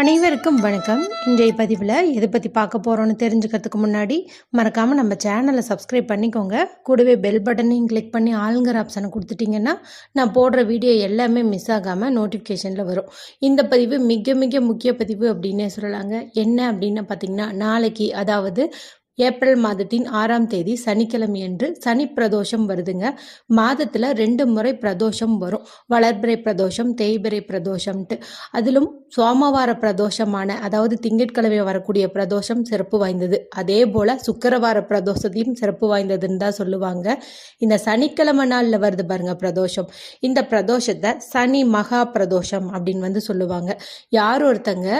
அனைவருக்கும் வணக்கம். இன்றைய பதிவில் எதை பற்றி பார்க்க போகிறோன்னு தெரிஞ்சுக்கிறதுக்கு முன்னாடி மறக்காமல் நம்ம சேனலை சப்ஸ்கிரைப் பண்ணிக்கோங்க. கூடவே பெல் பட்டனையும் கிளிக் பண்ணி ஆளுங்கிற ஆப்ஷனை கொடுத்துட்டிங்கன்னா நான் போடுற வீடியோ எல்லாமே மிஸ் ஆகாமல் நோட்டிஃபிகேஷனில் வரும். இந்த பதிவு மிக மிக முக்கிய பதிவு அப்படின்னே சொல்லலாங்க. என்ன அப்படின்னு பார்த்தீங்கன்னா நாளைக்கு அதாவது ஏப்ரல் மாதத்தின் ஆறாம் தேதி சனிக்கிழமையன்று சனி பிரதோஷம் வருதுங்க. மாதத்தில் ரெண்டு முறை பிரதோஷம் வரும். வளர்பிறை பிரதோஷம் தேய்பிறை பிரதோஷம்ட்டு. அதிலும் சோமவார பிரதோஷமான அதாவது திங்கட்கிழமை வரக்கூடிய பிரதோஷம் சிறப்பு வாய்ந்தது. அதே போல் சுக்கரவார பிரதோஷத்தையும் சிறப்பு வாய்ந்ததுன்னு தான் சொல்லுவாங்க. இந்த சனிக்கிழமை நாளில் வருது பாருங்க பிரதோஷம். இந்த பிரதோஷத்தை சனி மகா பிரதோஷம் அப்படின்னு வந்து சொல்லுவாங்க. யார் ஒருத்தங்க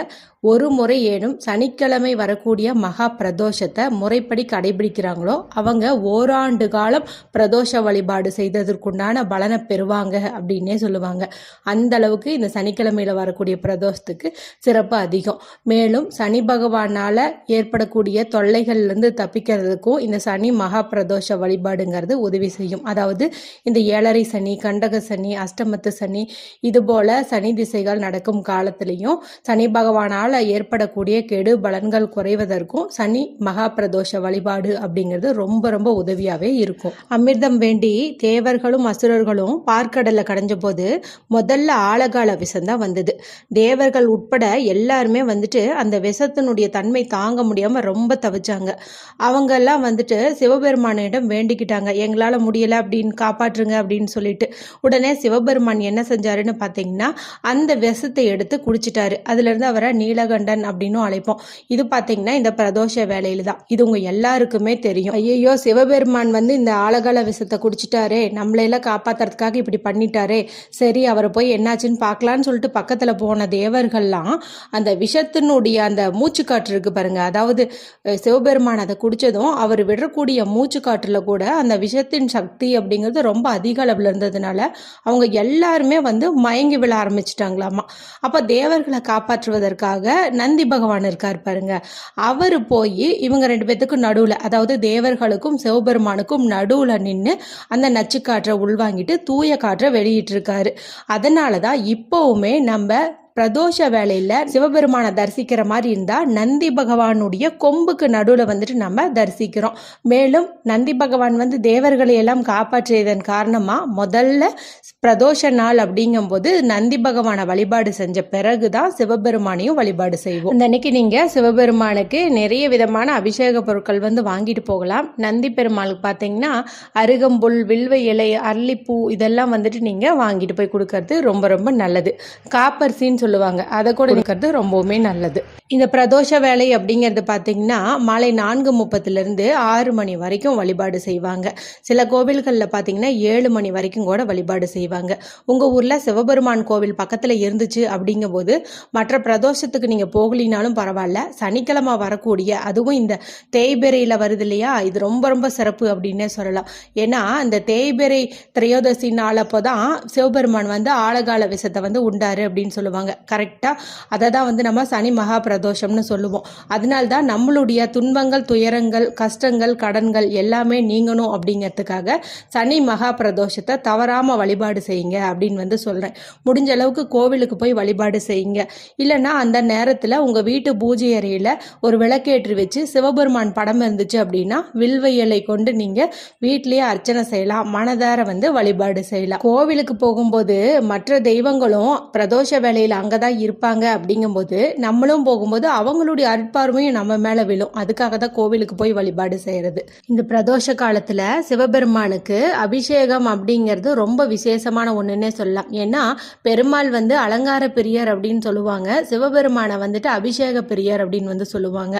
ஒரு முறை ஏனும் சனிக்கிழமை வரக்கூடிய மகா பிரதோஷத்தை முறைப்படி கடைபிடிக்கிறாங்களோ அவங்க ஓராண்டு காலம் பிரதோஷ வழிபாடு செய்ததற்குண்டான பலனை பெறுவாங்க அப்படின்னே சொல்லுவாங்க. அந்த அளவுக்கு இந்த சனிக்கிழமையில வரக்கூடிய பிரதோஷத்துக்கு சிறப்பு அதிகம். மேலும் சனி பகவானால ஏற்படக்கூடிய தொல்லைகள்லேருந்து தப்பிக்கிறதுக்கும் இந்த சனி மகா பிரதோஷ வழிபாடுங்கிறது உதவி செய்யும். அதாவது இந்த ஏழரை சனி கண்டக சனி அஷ்டமத்து சனி இது போல சனி திசைகள் நடக்கும் காலத்திலையும் சனி பகவானால் ஏற்படக்கூடிய கெடு பலன்கள் குறைவதற்கும் சனி மகா பிரதோஷ வழிபாடு அப்படிங்கிறது ரொம்ப ரொம்ப உதவியாகவே இருக்கும். அமிர்தம் வேண்டி தேவர்களும் அசுரர்களும் பார்க்கடலை கடைஞ்ச போது முதல்ல ஆழகால விஷம் தான் வந்தது. தேவர்கள் உட்பட எல்லாருமே வந்துட்டு அந்த விஷத்தினுடைய தன்மை தாங்க முடியாமல் ரொம்ப தவிச்சாங்க. அவங்கெல்லாம் வந்துட்டு சிவபெருமானிடம் வேண்டிக்கிட்டாங்க. எங்களால் முடியலை அப்படின்னு காப்பாற்றுங்க அப்படின்னு சொல்லிட்டு. உடனே சிவபெருமான் என்ன செஞ்சாருன்னு பார்த்தீங்கன்னா அந்த விஷத்தை எடுத்து குடிச்சிட்டாரு. அதுலேருந்து அவரை நீலகண்டன் அப்படின்னும் அழைப்போம். இது பார்த்தீங்கன்னா இந்த பிரதோஷ வேலையில் தான் இது உங்க எல்லாருக்குமே தெரியும். ஐயோ சிவபெருமான் வந்து இந்த ஆலகால விஷத்தை குடிச்சிட்டாரே நம்மளையெல்லாம் காப்பாத்துறதுக்காக இப்படி பண்ணிட்டாரே சரி அவரை போய் என்னாச்சுன்னு பார்க்கலான்னு சொல்லிட்டு பக்கத்தில் போன தேவர்கள்லாம் அந்த விஷத்தினுடைய அந்த மூச்சு காற்று இருக்கு பாருங்க. அதாவது சிவபெருமான் அதை குடித்ததும் அவர் விடக்கூடிய மூச்சு காற்றுல கூட அந்த விஷத்தின் சக்தி அப்படிங்கிறது ரொம்ப அதிக அளவில் இருந்ததுனால அவங்க எல்லாருமே வந்து மயங்கி விழ ஆரம்பிச்சிட்டாங்களாமா. அப்போ தேவர்களை காப்பாற்றுவதற்காக நந்தி பகவான் இருக்கார் பாருங்க. அவர் போய் இவங்க ரெண்டு ரெண்டுத்துக்கும் நடுவில் அதாவது தேவர்களுக்கும் சிவபெருமானுக்கும் நடுவில் நின்று அந்த நச்சுக்காற்றை உள்வாங்கிட்டு தூய காற்றை வெளியிட்டிருக்காரு. அதனால தான் இப்போவுமே நம்ம பிரதோஷ வேலையில் சிவபெருமானை தரிசிக்கிற மாதிரி இருந்தால் நந்தி பகவானுடைய கொம்புக்கு நடுவில் வந்துட்டு நம்ம தரிசிக்கிறோம். மேலும் நந்தி பகவான் வந்து தேவர்களை எல்லாம் காப்பாற்றியதன் காரணமாக முதல்ல பிரதோஷ நாள் அப்படிங்கும்போது நந்தி பகவானை வழிபாடு செஞ்ச பிறகு தான் சிவபெருமானையும் வழிபாடு செய்வோம். இந்த அன்னைக்கு நீங்கள் சிவபெருமானுக்கு நிறைய விதமான அபிஷேக பொருட்கள் வந்து வாங்கிட்டு போகலாம். நந்தி பெருமாளுக்கு பார்த்தீங்கன்னா அருகம்புல் வில்வ இலை அரளிப்பூ இதெல்லாம் வந்துட்டு நீங்கள் வாங்கிட்டு போய் கொடுக்கறது ரொம்ப ரொம்ப நல்லது. காப்பரிசின்னு சொல்லுவாங்க. அதை கூட கொடுக்கறது ரொம்பவுமே நல்லது. இந்த பிரதோஷ வேலை அப்படிங்கிறது பார்த்தீங்கன்னா மாலை நான்கு முப்பத்துலேருந்து ஆறு மணி வரைக்கும் வழிபாடு செய்வாங்க. சில கோவில்களில் பார்த்தீங்கன்னா ஏழு மணி வரைக்கும் கூட வழிபாடு செய்வாங்க. உங்கள் ஊரில் சிவபெருமான் கோவில் பக்கத்தில் இருந்துச்சு அப்படிங்கும்போது மற்ற பிரதோஷத்துக்கு நீங்கள் போகலினாலும் பரவாயில்ல. சனிக்கிழமை வரக்கூடிய அதுவும் இந்த தேய்பிரையில் வருது இல்லையா? இது ரொம்ப ரொம்ப சிறப்பு அப்படின்னே சொல்லலாம். ஏன்னா இந்த தேய்பிரை திரையோதசி நாள் அப்போ தான் சிவபெருமான் வந்து ஆழகால விஷத்தை வந்து உண்டாரு அப்படின்னு சொல்லுவாங்க. கரெக்டாக அதை தான் வந்து நம்ம சனி மகா பிரதோஷம்னு சொல்லுவோம். அதனால்தான் நம்மளுடைய துன்பங்கள் துயரங்கள் கஷ்டங்கள் கடன்கள் எல்லாமே நீங்கணும் அப்படிங்கிறதுக்காக சனி மகா பிரதோஷத்தை தவறாமல் வழிபாடு செய்யுங்க அப்படின்னு வந்து சொல்கிறேன் முடிஞ்ச அளவுக்கு கோவிலுக்கு போய் வழிபாடு செய்யுங்க. இல்லைன்னா அந்த நேரத்தில் உங்கள் வீட்டு பூஜை அறையில் ஒரு விளக்கேற்றி வச்சு சிவபெருமான் படம் இருந்துச்சு அப்படின்னா வில்வையலை கொண்டு நீங்கள் வீட்டிலேயே அர்ச்சனை செய்யலாம். மனதார வந்து வழிபாடு செய்யலாம். கோவிலுக்கு போகும்போது மற்ற தெய்வங்களும் பிரதோஷ வேலையில் அங்கே தான் இருப்பாங்க அப்படிங்கும்போது நம்மளும் போகும்போது அவங்களுடைய அற்பார்வையும் நம்ம மேலே விழும். அதுக்காக தான் கோவிலுக்கு போய் வழிபாடு செய்கிறது இந்த பிரதோஷ காலத்தில் சிவபெருமானுக்கு அபிஷேகம் அப்படிங்கிறது ரொம்ப விசேஷமான ஒன்றுன்னே சொல்லலாம். ஏன்னா பெருமாள் வந்து அலங்கார பிரியர் அப்படின்னு சொல்லுவாங்க. சிவபெருமானை வந்துட்டு அபிஷேக பிரியர் அப்படின்னு வந்து சொல்லுவாங்க.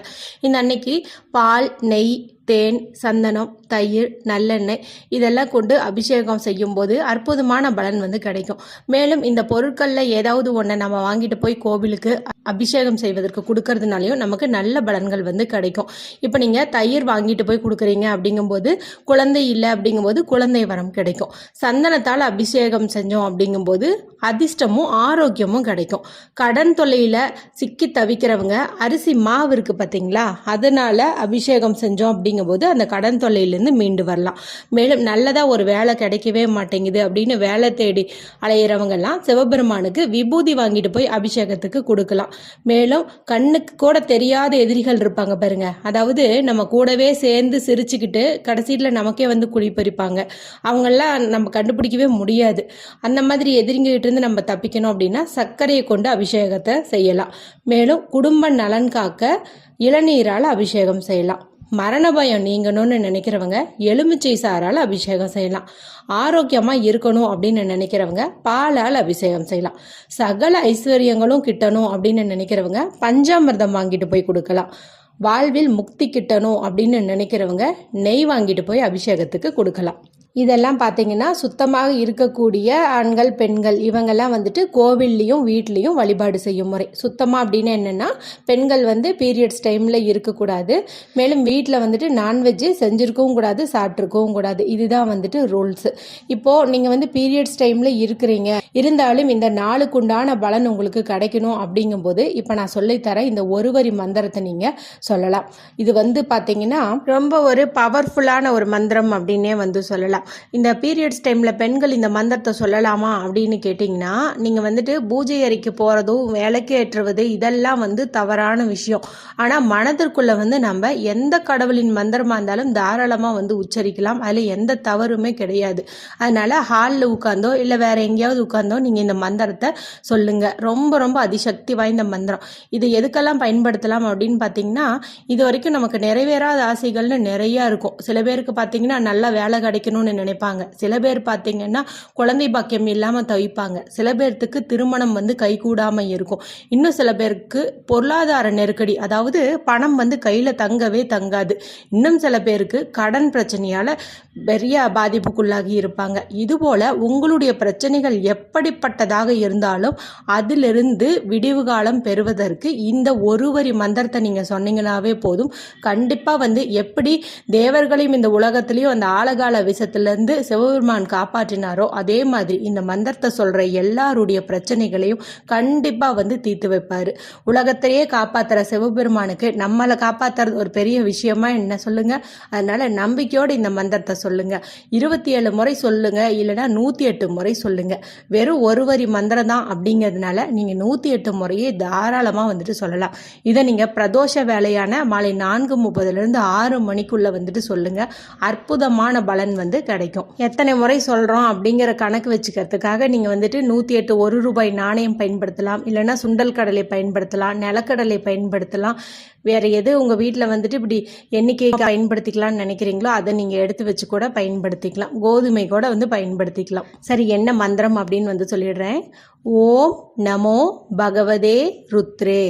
இந்த அன்னைக்கு பால் நெய் தேன் சந்தனம் தயிர் நல்லெண்ணெய் இதெல்லாம் கொண்டு அபிஷேகம் செய்யும்போது அற்புதமான பலன் வந்து கிடைக்கும். மேலும் இந்த பொருட்களில் ஏதாவது ஒன்றை நம்ம வாங்கிட்டு போய் கோவிலுக்கு அபிஷேகம் செய்வதற்கு கொடுக்கறதுனாலையும் நமக்கு நல்ல பலன்கள் வந்து கிடைக்கும். இப்போ நீங்கள் தயிர் வாங்கிட்டு போய் கொடுக்குறீங்க அப்படிங்கும்போது குழந்தை இல்லை அப்படிங்கும்போது குழந்தை வரம் கிடைக்கும். சந்தனத்தால் அபிஷேகம் செஞ்சோம் அப்படிங்கும்போது அதிர்ஷ்டமும் ஆரோக்கியமும் கிடைக்கும். கடன் தொல்லையில் சிக்கி தவிக்கிறவங்க அரிசி மாவு இருக்குது பார்த்தீங்களா அதனால் அபிஷேகம் செஞ்சோம் அப்படிங்க அப்படிங்கும்போது அந்த கடன் தொல்லையிலேருந்து மீண்டு வரலாம். மேலும் நல்லதாக ஒரு வேலை கிடைக்கவே மாட்டேங்குது அப்படின்னு வேலை தேடி அலையிறவங்கெல்லாம் சிவபெருமானுக்கு விபூதி வாங்கிட்டு போய் அபிஷேகத்துக்கு கொடுக்கலாம். மேலும் கண்ணுக்கு கூட தெரியாத எதிரிகள் இருப்பாங்க பாருங்க. அதாவது நம்ம கூடவே சேர்ந்து சிரிச்சுக்கிட்டு கடைசியில் நமக்கே வந்து குழிப்பறிப்பாங்க அவங்கெல்லாம் நம்ம கண்டுபிடிக்கவே முடியாது. அந்த மாதிரி எதிரிங்கிட்ட இருந்து நம்ம தப்பிக்கணும் அப்படின்னா சர்க்கரையை கொண்டு அபிஷேகத்தை செய்யலாம். மேலும் குடும்ப நலன் காக்க இளநீரால் அபிஷேகம் செய்யலாம். மரண பயம் நீங்கணும்னு நினைக்கிறவங்க எலுமிச்சை சாரால் அபிஷேகம் செய்யலாம். ஆரோக்கியமாக இருக்கணும் அப்படின்னு நினைக்கிறவங்க பாலால் அபிஷேகம் செய்யலாம். சகல ஐஸ்வர்யங்களும் கிட்டணும் அப்படின்னு நினைக்கிறவங்க பஞ்சாமிர்தம் வாங்கிட்டு போய் கொடுக்கலாம். வாழ்வில் முக்தி கிட்டணும் அப்படின்னு நினைக்கிறவங்க நெய் வாங்கிட்டு போய் அபிஷேகத்துக்கு கொடுக்கலாம். இதெல்லாம் பார்த்தீங்கன்னா சுத்தமாக இருக்கக்கூடிய ஆண்கள் பெண்கள் இவங்கெல்லாம் வந்துட்டு கோவில்லையும் வீட்லேயும் வழிபாடு செய்யும் முறை. சுத்தமாக அப்படின்னு என்னென்னா பெண்கள் வந்து பீரியட்ஸ் டைமில் இருக்கக்கூடாது. மேலும் வீட்டில் வந்துட்டு நான்வெஜ்ஜு செஞ்சுருக்கவும் கூடாது சாப்பிட்ருக்கவும் கூடாது. இதுதான் வந்துட்டு ரூல்ஸு இப்போது நீங்கள் வந்து பீரியட்ஸ் டைமில் இருக்கிறீங்க. இருந்தாலும் இந்த நாளுக்குண்டான பலன் உங்களுக்கு கிடைக்கணும் அப்படிங்கும்போது இப்போ நான் சொல்லித்தரேன் இந்த ஒரு வரி மந்திரத்தை நீங்கள் சொல்லலாம். இது வந்து பார்த்தீங்கன்னா ரொம்ப ஒரு பவர்ஃபுல்லான ஒரு மந்திரம் அப்படின்னே வந்து சொல்லலாம். இந்த பீரியட்ஸ் டைமில் பெண்கள் இந்த மந்திரத்தை சொல்லலாமா அப்படின்னு கேட்டிங்கன்னா நீங்கள் வந்துட்டு பூஜை அறைக்கு போகிறதும் விளக்கு ஏற்றுவது இதெல்லாம் வந்து தவறான விஷயம். ஆனால் மனதிற்குள்ளே வந்து நம்ம எந்த கடவுளின் மந்திரமாக இருந்தாலும் தாராளமாக வந்து உச்சரிக்கலாம். அதில் எந்த தவறுமே கிடையாது. அதனால் ஹாலில் உட்காந்தோ இல்லை வேறு எங்கேயாவது உட்காந்தோ நீங்கள் இந்த மந்திரத்தை சொல்லுங்கள் ரொம்ப ரொம்ப அதிசக்தி வாய்ந்த மந்திரம். இது எதுக்கெல்லாம் பயன்படுத்தலாம் அப்படின்னு பார்த்தீங்கன்னா இது வரைக்கும் நமக்கு நிறைவேறாத ஆசைகள்னு நிறையா இருக்கும். சில பேருக்கு பார்த்தீங்கன்னா நல்லா வேலை கிடைக்கணும்னு நினைப்பாங்க. சில பேர் பார்த்தீங்கன்னா குழந்தை பாக்கியம் இல்லாமல் தவிப்பாங்க. சில பேர்த்துக்கு திருமணம் வந்து கைகூடாமல் இருக்கும். இன்னும் சில பேருக்கு பொருளாதார நெருக்கடி அதாவது பணம் வந்து கையில் தங்கவே தங்காது. இன்னும் சில பேருக்கு கடன் பிரச்சனையால் பெரிய பாதிப்புக்குள்ளாகி இருப்பாங்க. இதுபோல் உங்களுடைய பிரச்சனைகள் எப்படிப்பட்டதாக இருந்தாலும் அதிலிருந்து விடிவு காலம் பெறுவதற்கு இந்த ஒரு வரி மந்திரத்தை நீங்கள் சொன்னீங்கனாவே போதும். கண்டிப்பாக வந்து எப்படி தேவர்களையும் இந்த உலகத்திலையும் அந்த ஆழகால விஷத்திலிருந்து சிவபெருமான் காப்பாற்றினாரோ அதே மாதிரி இந்த மந்திரத்தை சொல்கிற எல்லாருடைய பிரச்சனைகளையும் கண்டிப்பாக வந்து தீர்த்து வைப்பார். உலகத்தையே காப்பாற்றுற சிவபெருமானுக்கு நம்மளை காப்பாற்றுறது ஒரு பெரிய விஷயமா என்ன சொல்லுங்கள் அதனால் நம்பிக்கையோடு இந்த மந்திரத்தை சொல்லுங்கள் இருபத்தி ஏழு முறை சொல்லுங்கள் இல்லைனா நூற்றி எட்டு முறை சொல்லுங்கள் வெறும் ஒரு வரி மந்திரம் தான் அப்படிங்கிறதுனால நீங்கள் நூற்றி எட்டு முறையே தாராளமாக வந்துட்டு சொல்லலாம். இதை நீங்கள் பிரதோஷ வேலையான மாலை நான்கு முப்பதுலேருந்து ஆறு மணிக்குள்ளே வந்துட்டு சொல்லுங்கள் அற்புதமான பலன் வந்து கிடைக்கும். எத்தனை முறை சொல்கிறோம் அப்படிங்கிற கணக்கு வச்சுக்கிறதுக்காக நீங்கள் வந்துட்டு நூற்றி எட்டு ஒரு ரூபாய் நாணயம் பயன்படுத்தலாம். இல்லைனா சுண்டல் கடலை பயன்படுத்தலாம் நிலக்கடலை பயன்படுத்தலாம். வேறு எது உங்கள் வீட்டில் வந்துட்டு இப்படி எண்ணிக்கை பயன்படுத்திக்கலாம்னு நினைக்கிறீங்களோ அதை நீங்கள் எடுத்து வச்சு கூட பயன்படுத்திக்கலாம். கோதுமை கூட வந்து பயன்படுத்திக்கலாம். சரி என்ன மந்திரம் அப்படின்னு வந்து சொல்லிடுறேன். ஓம் நமோ பகவதே ருத்ரே.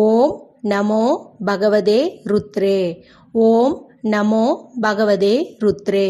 ஓம் நமோ பகவதே ருத்ரே. ஓம் நமோ பகவதே ருத்ரே.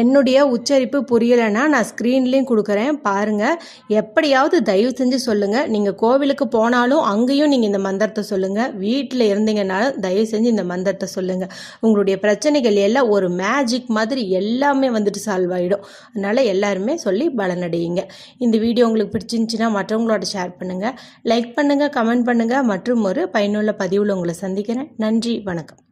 என்னுடைய உச்சரிப்பு புரியலைன்னா நான் ஸ்க்ரீன்லேயும் கொடுக்குறேன். பாருங்கள் எப்படியாவது தயவு செஞ்சு சொல்லுங்கள் நீங்கள் கோவிலுக்கு போனாலும் அங்கேயும் நீங்கள் இந்த மந்திரத்தை சொல்லுங்கள் வீட்டில் இருந்தீங்கனாலும் தயவு செஞ்சு இந்த மந்திரத்தை சொல்லுங்கள் உங்களுடைய பிரச்சனைகள் எல்லாம் ஒரு மேஜிக் மாதிரி எல்லாமே வந்துட்டு சால்வ் ஆகிடும் அதனால் எல்லாருமே சொல்லி பலனடையுங்க. இந்த வீடியோ உங்களுக்கு பிடிச்சிருந்துச்சின்னா மற்றவங்களோட ஷேர் பண்ணுங்கள் லைக் பண்ணுங்கள் கமெண்ட் பண்ணுங்கள் மற்றும் ஒரு பயனுள்ள பதிவில் உங்களை சந்திக்கிறேன். நன்றி வணக்கம்.